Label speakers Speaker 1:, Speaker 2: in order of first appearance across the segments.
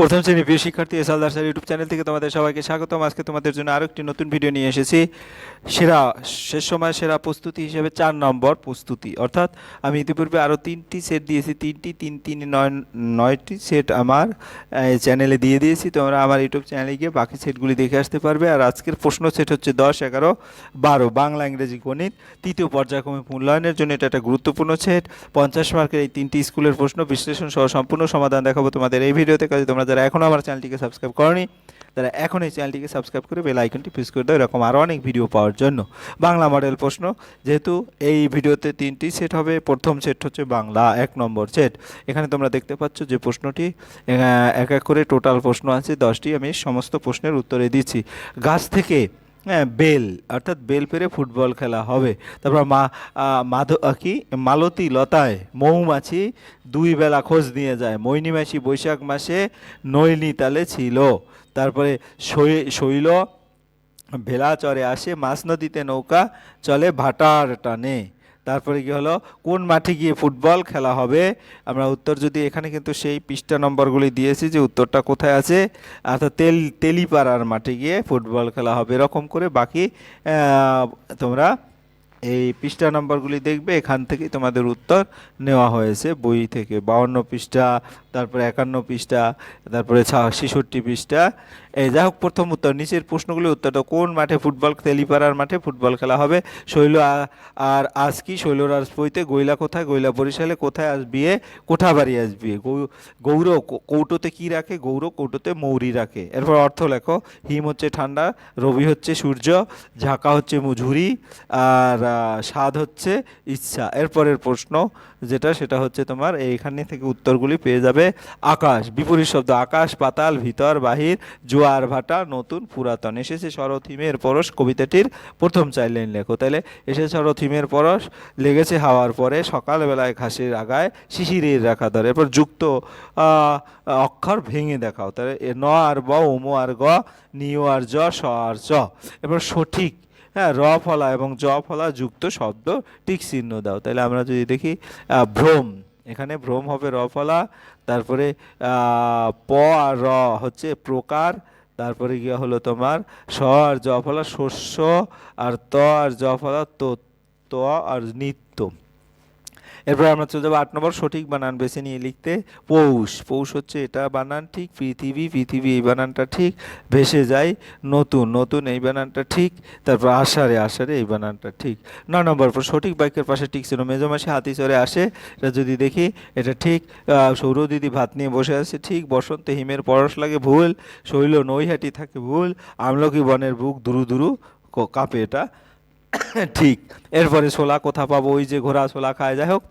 Speaker 1: প্রথম শ্রেণি প্রিয় শিক্ষার্থী এস আলদার স্যার ইউটিউব চ্যানেল থেকে তোমাদের সবাইকে স্বাগতম। আজকে তোমাদের জন্য আরও একটি নতুন ভিডিও নিয়ে এসেছি। সেরা, শেষ সময় সেরা প্রস্তুতি হিসেবে চার নম্বর প্রস্তুতি। অর্থাৎ আমি ইতিপূর্বে আরও তিনটি সেট দিয়েছি, তিনটি, তিন তিন, নয়, নয়টি সেট আমার চ্যানেলে দিয়ে দিয়েছি। তোমরা আমার ইউটিউব চ্যানেলে গিয়ে বাকি সেটগুলি দেখে আসতে পারবে। আর আজকের প্রশ্ন সেট হচ্ছে দশ, এগারো, বারো, বাংলা, ইংরেজি, গণিত। তৃতীয় পর্যায়ক্রমিক মূল্যায়নের জন্য এটা একটা গুরুত্বপূর্ণ সেট। পঞ্চাশ মার্কের এই তিনটি স্কুলের প্রশ্ন বিশ্লেষণ সহ সম্পূর্ণ সমাধান দেখাবো তোমাদের এই ভিডিওতে। কাজে তোমরা যারা এখনও আমার চ্যানেলটিকে সাবস্ক্রাইব করেনি, তারা এখন এই চ্যানেলটিকে সাবস্ক্রাইব করে বেল আইকনটি প্রেস করে দাও। এরকম আরও অনেক ভিডিও পাওয়ার জন্য। বাংলা মডেল প্রশ্ন, যেহেতু এই ভিডিওতে তিনটি সেট হবে, প্রথম সেট হচ্ছে বাংলা, এক নম্বর সেট এখানে তোমরা দেখতে পাচ্ছ যে প্রশ্নটি এক এক করে টোটাল প্রশ্ন আছে, দশটি আমি সমস্ত প্রশ্নের উত্তরে দিচ্ছি। গাছ থেকে বেল, অর্থাৎ বেল পেরে ফুটবল খেলা হবে। তারপর মা মাধ কি? মালতী লতায় মৌমাছি দুই বেলা খোঁজ নিয়ে যায়। মৈনী মাসি বৈশাখ মাসে নৈনিতালে ছিল। তারপরে শৈল ভেলা চরে আসে, মাছ নদীতে নৌকা চলে ভাটার টানে। তারপরে কি হলো? কোন মাঠে গিয়ে ফুটবল খেলা হবে? আমরা উত্তর যদি এখানে কিন্তু সেই পৃষ্ঠা নম্বরগুলি দিয়েছি যে উত্তরটা কোথায় আছে, অর্থাৎ তেল, তেলিপাড়ার মাঠে গিয়ে ফুটবল খেলা হবে, এরকম করে বাকি তোমরা এই পৃষ্ঠা নম্বরগুলি দেখবে, এখান থেকেই তোমাদের উত্তর নেওয়া হয়েছে, বই থেকে। বাউন্ন পৃষ্ঠা, তারপরে একান্ন পৃষ্ঠা, তারপরে ছেষট্টি পৃষ্ঠা। এই যাই হোক, প্রথম উত্তর। নিচের প্রশ্নগুলি উত্তর দাও কোন মাঠে ফুটবল, তেলিপাড়ার মাঠে ফুটবল খেলা হবে? শৈল আর আজ কি? শৈলরাজ বইতে গইলা কোথায়? গইলা বরিশালে কোথায় আজ বিয়ে? কোঠাবাড়ি আজ বিয়ে। গৌর কৌটোতে কি রাখে? গৌর কৌটোতে মৌরি রাখে। এরপর অর্থ লেখো। হিম হচ্ছে ঠান্ডা, রবি হচ্ছে সূর্য, ঝাঁকা হচ্ছে মুঝুরি আর স্বাদ হচ্ছে ইচ্ছা। এরপরের প্রশ্ন যেটা, সেটা হচ্ছে তোমার, এইখানে থেকে উত্তরগুলি পেয়ে যাবে আকাশ। বিপরীত শব্দ, আকাশ, পাতাল, ভিতর, বাহির, জোয়ার, ভাটা, নতুন, পুরাতন। এসেছে শরৎ হিমের পরশ, কবিতাটির প্রথম চার লাইন লেখো। তাহলে এসেছে শরৎ হিমের পরশ, লেগেছে হাওয়ার পরে, সকালবেলায় ঘাসের আগায়, শিশিরের রাখা ধরে। এরপর যুক্ত অক্ষর ভেঙে দেখাও। তাহলে ন আর ব ওমো আর গ নিও আর জ, স আর চ। এরপর সঠিক হ্যাঁ র ফলা এবং জ ফলা যুক্ত শব্দ টিক চিহ্ন দাও। তাহলে আমরা যদি দেখি ভ্রম, এখানে ভ্রম হবে র ফলা, তারপরে প আর র হচ্ছে প্রকার, তারপরে গিয়ে হলো তোমার? স আর জ ফলা শস্য, আর ত আর জ ফলা তো আর নিত্য। এরপর আমরা চলে যাব আট নম্বর সঠিক বানান বেছে নিয়ে লিখতে। পৌষ। পৌষ হচ্ছে এটা বানান, ঠিক পৃথিবী পৃথিবী এই বানানটা ঠিক ভেসে যায়, নতুন নতুন এই বানানটা ঠিক, তারপর আষাঢ়ে আষাঢ়ে এই বানানটা ঠিক। নয় নম্বর পর সঠিক বাক্যের পাশে ঠিক ছিল মেজমাসে হাতি চড়ে আসে, এটা যদি দেখি, এটা ঠিক সৌর দিদি ভাত নিয়ে বসে আছে, ঠিক বসন্তে হিমের পরশ লাগে ভুল, শৈল নৈহাটি থাকে ভুল, আমলকি বনের বুক দুরু দুরু কাঁপে এটা। ঠিক, এরপরে ছোলা কোথা পাবো, ওই যে ঘোড়া ছোলা খায়, যাই হোক।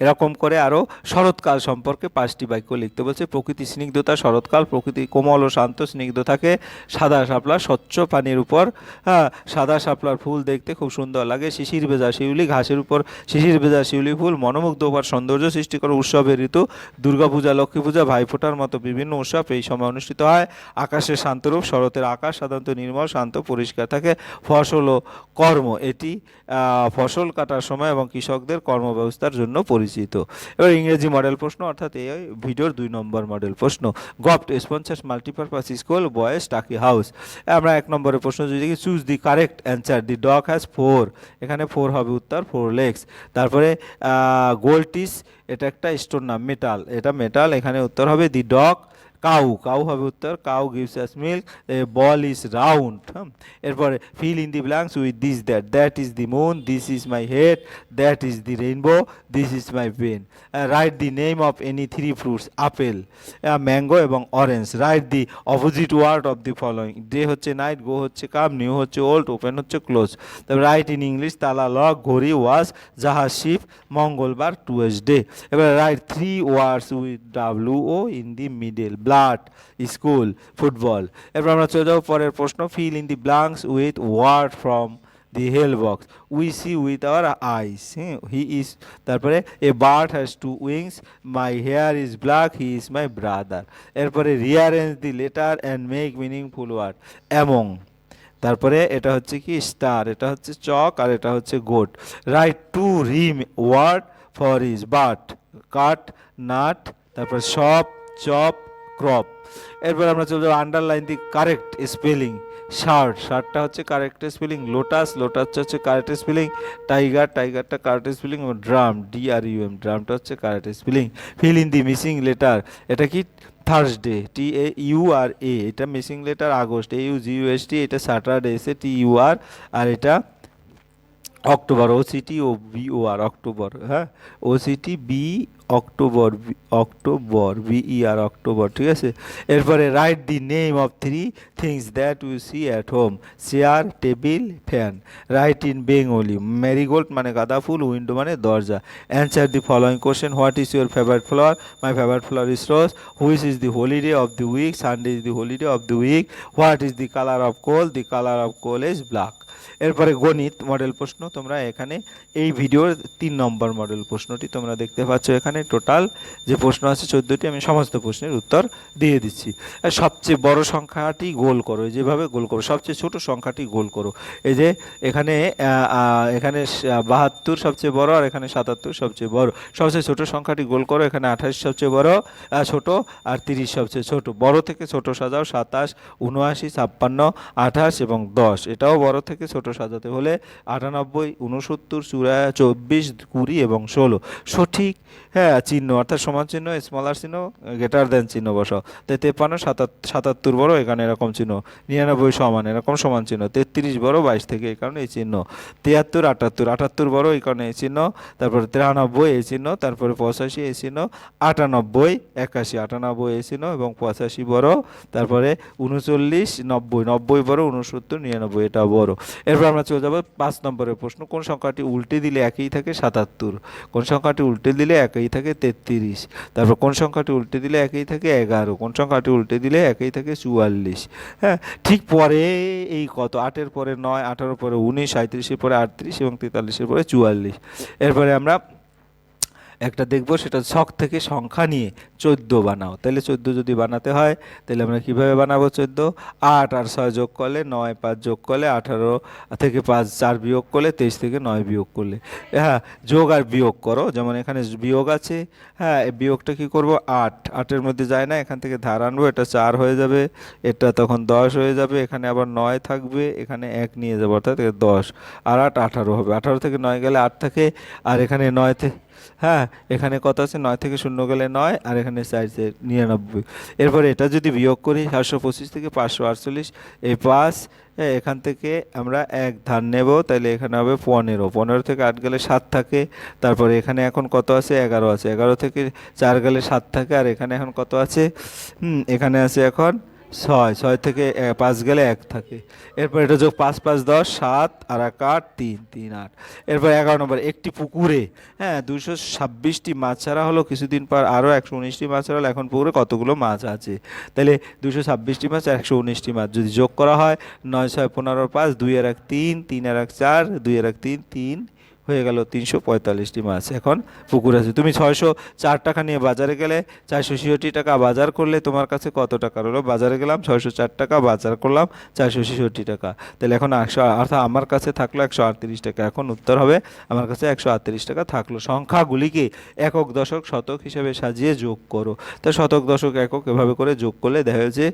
Speaker 1: এরকম করে আরও শরৎকাল সম্পর্কে পাঁচটি বাক্য লিখতে বলছে। প্রকৃতি স্নিগ্ধতা, শরৎকাল, প্রকৃতি কোমল ও শান্ত স্নিগ্ধ থাকে সাদা শাপলা, স্বচ্ছ পানির উপর হ্যাঁ সাদা শাপলার ফুল দেখতে খুব সুন্দর লাগে। শিশির ভেজা শিউলি, ঘাসের উপর শিশির ভেজা শিউলি ফুল, মনোমুগ্ধ মনোমুগ্ধকর সৌন্দর্য সৃষ্টি করে উৎসবের ঋতু। দুর্গাপূজা, লক্ষ্মী পূজা, ভাইফোঁটার মতো বিভিন্ন উৎসব এই সময় অনুষ্ঠিত হয়। আকাশের শান্তরূপ শরতের আকাশ সাধারণত নির্মল, শান্ত, পরিষ্কার থাকে। ফসল ও কর্ম, এটি ফসল কাটার সময় এবং কৃষকদের কর্মব্যবস্থার জন্য পরিচিত এবার ইংরেজি মডেল প্রশ্ন, অর্থাৎ এই ভিডিওর দুই নম্বর মডেল প্রশ্ন। গপ্ট sponsors multipurpose school boys Taki house আমরা এক নম্বরের প্রশ্ন যদি দেখি choose the correct answer the dog has four এখানে ফোর হবে উত্তর ফোর লেগস তারপরে গোল্টিস এটা একটা স্টোন নাম মেটাল এটা মেটাল এখানে উত্তর হবে দি ডগ কাউ কাউ হবে উত্তর, cow gives us milk ball is round এরপরে fill in the blanks with this that that is the moon this is my head that is the rainbow this is my pen write the name of any three fruits apple mango এবং orange write the opposite word of the following day হচ্ছে night go হচ্ছে come new হচ্ছে old open হচ্ছে close তারপর write in English তালা lock ঘড়ি watch জাহাজ ship মঙ্গলবার টুয়েসডে এবার write three words with W O in the middle blood school football এরপর আমরা চলে যাব পরের প্রশ্ন fill in the blanks with word from the help box we see with our eyes হ্যাঁ হি ইজ তারপরে a bird has two wings my hair is black he is my brother এরপরে rearrange the letter and make meaningful word among তারপরে, এটা হচ্ছে কি? Star এটা হচ্ছে চক আর এটা হচ্ছে goat write two rhyme word for is but cut nut তারপর শপ চপ ক্রপ এরপর আমরা চলে যাব underline the correct spelling shirt শার্টটা হচ্ছে কারেক্ট স্পেলিং লোটাস লোটাস হচ্ছে কারেক্ট স্পেলিং টাইগার টাইগারটা কারেক্ট স্পেলিং এবং drum D R U M ড্রামটা হচ্ছে correct spelling fill in the missing letter এটা কি? Thursday T A U R A এটা missing letter August A U G U S T এটা Saturday এসে T U R R এটা October O C T O B O R October হ্যাঁ? O C T B October October, B E R October, ঠিক আছে? এরপরে write the name of three things that you see at home chair table fan write in Bengali marigold মানে গাঁদা ফুল window মানে দরজা। Answer the following question what is your favourite flower my favourite flower is rose which is the holiday of the week Sunday is the holiday of the week what is the colour of coal the colour of coal is black এরপরে গণিত model প্রশ্ন, তোমরা এখানে এই ভিডিওর তিন নম্বর model প্রশ্নটি তোমরা দেখতে পাচ্ছ এখানে। টোটাল যে প্রশ্ন আছে চোদ্দোটি, আমি সমস্ত প্রশ্নের উত্তর দিয়ে দিচ্ছি। সবচেয়ে বড় সংখ্যাটি গোল করো যেভাবে গোল করো, সবচেয়ে ছোট সংখ্যাটি গোল করো। এই যে এখানে এখানে বাহাত্তর সবচেয়ে বড় আর এখানে সাতাত্তর সবচেয়ে বড়। সবচেয়ে ছোট সংখ্যাটি গোল করো, এখানে আঠাশ সবচেয়ে বড় ছোট আর তিরিশ সবচেয়ে ছোট। বড় থেকে ছোট সাজাও সাতাশ, উনআশি, ছাপ্পান্ন, আঠাশ এবং দশ। এটাও বড় থেকে ছোট সাজাতে হলে আটানব্বই উনসত্তর চুরা, চব্বিশ, কুড়ি এবং ষোলো। সঠিক হ্যাঁ চিহ্ন, অর্থাৎ সমান চিহ্ন স্মলার চিহ্ন গ্রেটার দেন চিহ্ন বসাও। তো সাতাত- সাতাত্তর বড়, এখানে এরকম চিহ্ন। নিরানব্বই সমান, এরকম সমান চিহ্ন। তেত্রিশ বড়, বাইশ থেকে এই কারণে এই চিহ্ন। তিয়াত্তর, আটাত্তর আটাত্তর বড়, এই কারণে এই চিহ্ন। তারপরে তিরানব্বই, এই চিহ্ন। তারপরে পঁচাশি, এই চিহ্ন। আটানব্বই, একাশি, আটানব্বই, এই চিহ্ন এবং পঁচাশি বড়। তারপরে উনচল্লিশ, নব্বই নব্বই বড়, উনসত্তর, নিরানব্বই, এটা বড়। এরপর আমরা চলে যাব পাঁচ নম্বরের প্রশ্ন। কোন সংখ্যাটি উল্টে দিলে একই থাকে সাতাত্তর? কোন সংখ্যাটি উল্টে দিলে একই থাকে তেত্রিশ। তারপর কোন সংখ্যাটি উল্টে দিলে একই থাকে এগারো? কোন সংখ্যাটি উল্টে দিলে একই থাকে চুয়াল্লিশ? হ্যাঁ ঠিক পরে এই কত? আটের পরে নয় আঠারোর পরে উনিশ সাঁত্রিশের পরে আটত্রিশ এবং তেতাল্লিশের পরে চুয়াল্লিশ। এরপরে আমরা একটা দেখব, সেটা ছক থেকে সংখ্যা নিয়ে চোদ্দ বানাও। তাহলে চোদ্দ যদি বানাতে হয়, তাহলে আমরা কীভাবে বানাবো চোদ্দ? আট আর ছয় যোগ করলে নয়, পাঁচ যোগ করলে আঠারো, থেকে পাঁচ, চার বিয়োগ করলে তেইশ, থেকে নয় বিয়োগ করলে। হ্যাঁ যোগ আর বিয়োগ করো, যেমন এখানে বিয়োগ আছে। হ্যাঁ বিয়োগটা কি করব? আট। আটের মধ্যে যায় না, এখান থেকে ধার আনব, এটা চার হয়ে যাবে। এটা তখন দশ হয়ে যাবে, এখানে আবার নয় থাকবে, এখানে এক নিয়ে যাব, অর্থাৎ দশ। আর আট আঠারো হবে। আঠারো থেকে নয় গেলে আট থাকে, আর এখানে নয় থেকে হ্যাঁ এখানে কত আছে? নয় থেকে শূন্য গেলে নয়, আর এখানে চাইছে নিরানব্বই। এরপরে এটা যদি বিয়োগ করি, সাতশো পঁচিশ থেকে পাঁচশো আটচল্লিশ, এই পাঁচ এখান থেকে আমরা এক ধান নেব তাহলে এখানে হবে পনেরো। পনেরো থেকে আট গেলে সাত থাকে, তারপরে এখানে এখন কত আছে? এগারো আছে। এগারো থেকে চার গেলে সাত থাকে, আর এখানে এখন কত আছে? এখানে আছে এখন ছয় ছয় থেকে পাঁচ গেলে এক থাকে। এরপর এটা যোগ পাঁচ পাঁচ, দশ, সাত আর এক আট, তিন তিন, আট। এরপর এগারো নম্বর, একটি পুকুরে হ্যাঁ দুশো ছাব্বিশটি মাছ ছাড়া হলো, কিছুদিন পর আরও একশো উনিশটি মাছ ছাড়া হলো, এখন পুকুরে কতগুলো মাছ আছে? তাহলে দুশো ছাব্বিশটি মাছ একশো উনিশটি মাছ যদি যোগ করা হয়, নয়, ছয়, পনেরো, পাঁচ, দুই আর এক তিন তিন আর এক চার, দুই আর এক তিন তিন হয়ে গেল তিনশো পঁয়তাল্লিশটি মাছ। এখন পুকুর আছে। তুমি ছয়শো চার টাকা নিয়ে বাজারে গেলে চারশো ছেষট্টি টাকা বাজার করলে তোমার কাছে কত টাকা রইল? বাজারে গেলাম, ছয়শো চার টাকা, বাজার করলাম, চারশো ছেষট্টি টাকা। তাহলে এখন একশো অর্থাৎ আমার কাছে থাকল একশো আটত্রিশ টাকা। এখন উত্তর হবে, আমার কাছে একশো আটত্রিশ টাকা থাকল। সংখ্যাগুলিকে একক, দশক, শতক হিসেবে সাজিয়ে যোগ করো। তো শতক, দশক, একক এভাবে করে যোগ করলে দেখা যাচ্ছে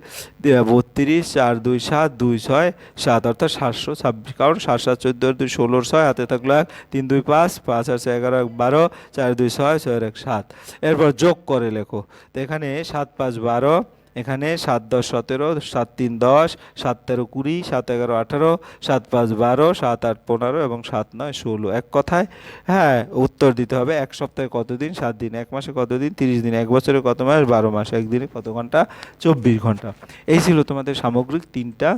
Speaker 1: বত্রিশ, চার, দুই, সাত, দুই, ছয়, সাত, অর্থাৎ সাতশো ছাব্বিশ। কারণ সাত সাত, চোদ্দ, দুই, ষোলোর ছয়, হাতে থাকল এক, তিন দুই পাঁচ পাঁচ আর ছয় এগারো এক বারো, চার দুই ছয় ছয় এক সাত। এরপর যোগ করে লেখো। তো এখানে সাত পাঁচ বারো, এখানে সাত দশ সতেরো, সাত তিন দশ, সাত তেরো কুড়ি, সাত এগারো আঠারো, সাত পাঁচ বারো, সাত আট পনেরো এবং সাত নয় ষোলো। এক কথায় হ্যাঁ উত্তর দিতে হবে এক সপ্তাহে কতদিন, সাত দিন এক মাসে কতদিন, তিরিশ দিন এক বছরে কত মাস, বারো মাস একদিনে কত ঘণ্টা, চব্বিশ ঘণ্টা। এই ছিল তোমাদের সামগ্রিক তিনটা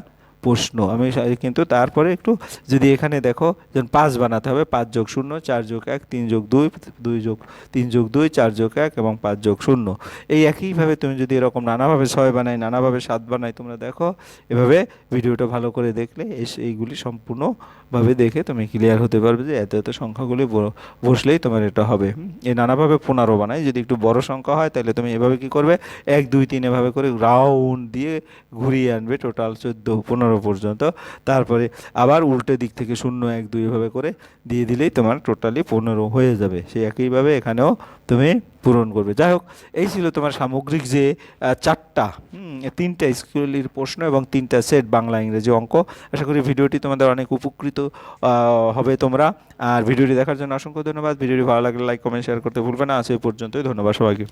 Speaker 1: প্রশ্ন। আমি কিন্তু তারপরে একটু যদি এখানে দেখো, যেমন পাঁচ বানাতে হবে, পাঁচ যোগ শূন্য, চার যোগ এক, তিন যোগ দুই দুই যোগ, তিন যোগ দুই, চার যোগ এক এবং পাঁচ যোগ শূন্য। এই একইভাবে তুমি যদি এরকম নানাভাবে ছয় বানাই নানাভাবে সাত বানাই তোমরা দেখো, এভাবে ভিডিওটা ভালো করে দেখলে এইগুলি সম্পূর্ণভাবে দেখে তুমি ক্লিয়ার হতে পারবে যে এত এত সংখ্যাগুলি বসলেই তোমার এটা হবে। এই নানাভাবে পনেরো বানাই যদি একটু বড় সংখ্যা হয়, তাহলে তুমি এভাবে কি করবে? এক, দুই, তিন এভাবে করে রাউন্ড দিয়ে ঘুরিয়ে আনবে টোটাল চোদ্দ, পনেরো পনেরো পর্যন্ত। তারপরে আবার উল্টো দিক থেকে শূন্য এক দুই এভাবে করে দিয়ে দিলেই তোমার টোটালি পনেরো হয়ে যাবে। সেই একইভাবে এখানেও তুমি পূরণ করবে। যাই হোক, এই ছিল তোমার সামগ্রিক যে চারটা তিনটা স্কুলের প্রশ্ন এবং তিনটা সেট বাংলা ইংরেজি অঙ্ক। আশা করি ভিডিওটি তোমাদের অনেক উপকৃত হবে তোমরা। আর ভিডিওটি দেখার জন্য অসংখ্য ধন্যবাদ। ভিডিওটি ভালো লাগলে লাইক কমেন্ট শেয়ার করতে ভুলবে না। আজ এই পর্যন্তই। ধন্যবাদ সবাইকে।